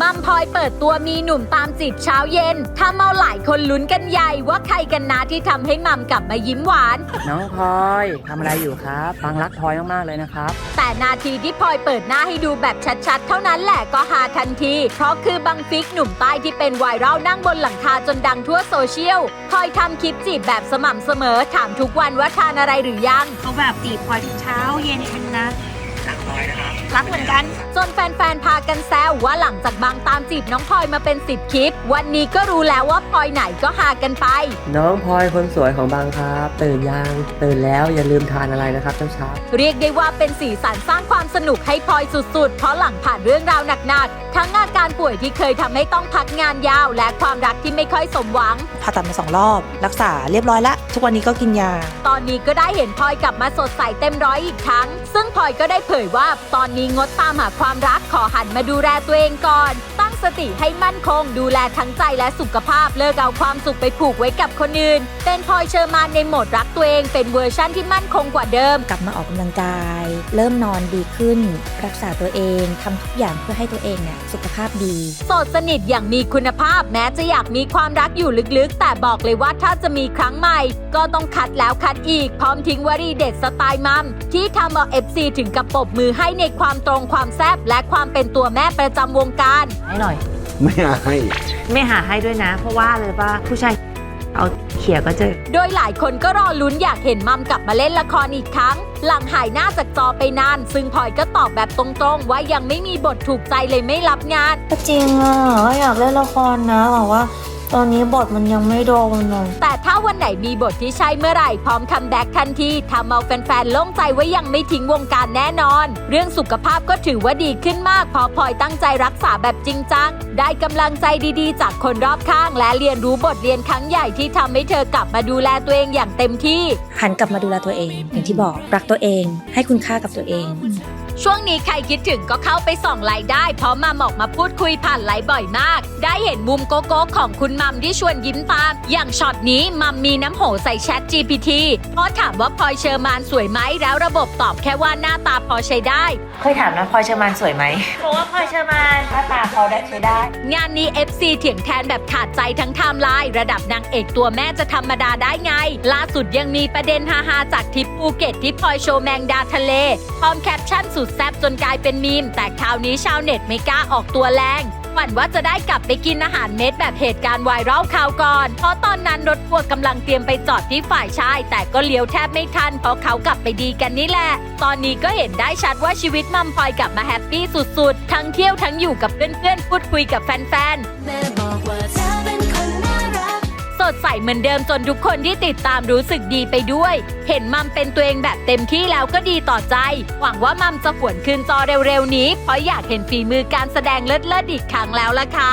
มัมพลอยเปิดตัวมีหนุ่มตามจีบเช้าเย็นทำเอาหลายคนลุ้นกันใหญ่ว่าใครกันนะที่ทำให้มัมกลับมายิ้มหวาน น้องพลอยทำอะไรอยู่ครับฟังรักพลอยมากๆเลยนะครับ แต่นาทีที่พลอยเปิดหน้าให้ดูแบบชัดๆ เท่านั้นแหละก็ฮาทันที เพราะคือบังฟิกหนุ่มใต้ที่เป็นไวรัลนั่งบนหลังคาจนดังทั่วโซเชียลพลอยทำคลิปจีบแบบสม่ำเสมอถามทุกวันว่าทานอะไรหรือยังเขาแบบจีบพลอยทุกเช้าเย็นเป็นนะ รักพลอยนะครับรักเหมือนกัน จนแฟนๆ พากันแซวว่าหลังจากบางตามจีบน้องพลอยมาเป็น 10 คลิป วันนี้ก็รู้แล้วว่าพลอยไหนก็หากันไป น้องพลอยคนสวยของบางครับ ตื่นยังตื่นแล้วอย่าลืมทานอะไรนะครับเช้าเช้าเรียกได้ว่าเป็นสีสันสร้างความสนุกให้พลอยสุดๆ เพราะหลังผ่านเรื่องราวหนักๆ ทั้งอาการป่วยที่เคยทำให้ต้องพักงานยาว และความรักที่ไม่ค่อยสมหวังผ่าตัดมาสองรอบ รักษาเรียบร้อยแล้วทุกวันนี้ก็กินยา ตอนนี้ก็ได้เห็นพลอยกลับมาสดใสเต็มร้อยอีกครั้ง ซึ่งพลอยก็ได้เผยว่าตอนนี้งดตามหาความรักขอหันมาดูแลตัวเองก่อน สติให้มั่นคง ดูแลทั้งใจและสุขภาพเลิกเอาความสุขไปผูกไว้กับคนอื่น เป็นพลอยเชอร์มานในโหมดรักตัวเอง เป็นเวอร์ชั่นที่มั่นคงกว่าเดิม กลับมาออกกำลังกาย เริ่มนอนดีขึ้น รักษาตัวเองทำทุกอย่างเพื่อให้ตัวเองเนี่ยสุขภาพดี โสดสนิทอย่างมีคุณภาพแม้จะอยากมีความรักอยู่ลึกๆ แต่บอกเลยว่าถ้าจะมีครั้งใหม่ ก็ต้องคัดแล้วคัดอีก พร้อมทิ้งวลีเด็ดสไตล์มัมที่ทำเอา FC ถึงกับปรบมือให้ในความตรงความแซ่บและความเป็นตัวแม่ประจำวงการให้หน่อย ไม่ให้ ไม่หาให้ด้วยนะ เพราะว่าเลยว่าผู้ชายเอาเขี่ยก็เจอ โดยหลายคนก็รอลุ้นอยากเห็นมัมกลับมาเล่นละครอีกครั้ง หลังหายหน้าจากจอไปนาน ซึ่งพลอยก็ตอบแบบตรงๆ ว่ายังไม่มีบทถูกใจเลยไม่รับงาน ก็จริงอะก็อยากเล่นละครนะแต่ว่า ตอนนี้บทมันยังไม่โดนเลยแต่ถ้าวันไหนมีบทที่ใช่เมื่อไหร่พร้อมคัมแบ็กทันทีทำเอาแฟนๆโล่งใจว่ายังไม่ทิ้งวงการแน่นอน เรื่องสุขภาพก็ถือว่าดีขึ้นมากเพราะพลอยตั้งใจรักษาแบบจริงจัง ได้กำลังใจดีๆ จากคนรอบข้าง และเรียนรู้บทเรียนครั้งใหญ่ที่ทำให้เธอกลับมาดูแลตัวเองอย่างเต็มที่หันกลับมาดูแลตัวเอง อย่างที่บอกรักตัวเอง ให้คุณค่ากับตัวเอง ช่วงนี้ใครคิดถึงก็เข้าไปส่องไลน์ได้ เพราะมัมออกมาพูดคุยผ่านไลน์บ่อยมาก ได้เห็นมุมโกโก้ของคุณมัมที่ชวนยิ้มตาม อย่างช็อตนี้มัมมีน้ำโหใส่แชท GPT เพราะถามว่าพลอยเชอร์มานสวยไหมแล้วระบบตอบแค่ว่าหน้าตาพอใช้ได้ เคยถามนะพลอยเชอร์มานสวยไหมเพราะว่าพลอยเชอร์มานหน้าตาพอได้ใช้ได้ งานนี้ FC เถียงแทนแบบขาดใจทั้งไทม์ไลน์ระดับนางเอกตัวแม่จะธรรมดาได้ไง ล่าสุดยังมีประเด็นฮาๆจากทริปภูเก็ตที่พลอยโชว์แมงดาทะเลพร้อมแคปชั่นสุดแซ่บจนกลายเป็นมีม แต่คราวนี้ชาวเน็ตไม่กล้าออกตัวแรงหวั่นว่าจะได้กลับไปกินอาหารเม็ดแบบเหตุการณ์ไวรัลคราวก่อน เพราะตอนนั้นรถทัวร์กำลังเตรียมไปจอดที่ฝ่ายชาย แต่ก็เลี้ยวแทบไม่ทัน เพราะเขากลับไปดีกันนี่แหละ ตอนนี้ก็เห็นได้ชัดว่าชีวิตมัมพลอยกลับมาแฮปปี้สุดๆ ทั้งเที่ยวทั้งอยู่กับเพื่อนๆ พูดคุยกับแฟนๆ ดใสเหมือนเดิมจนทุกคนที่ติดตามรู้สึกดีไปด้วย เห็นมัมเป็นตัวเองแบบเต็มที่แล้วก็ดีต่อใจ หวังว่ามัมจะหวนคืนจอเร็วๆนี้ เพราะอยากเห็นฝีมือการแสดงเลิศๆอีกครั้งแล้วล่ะค่ะ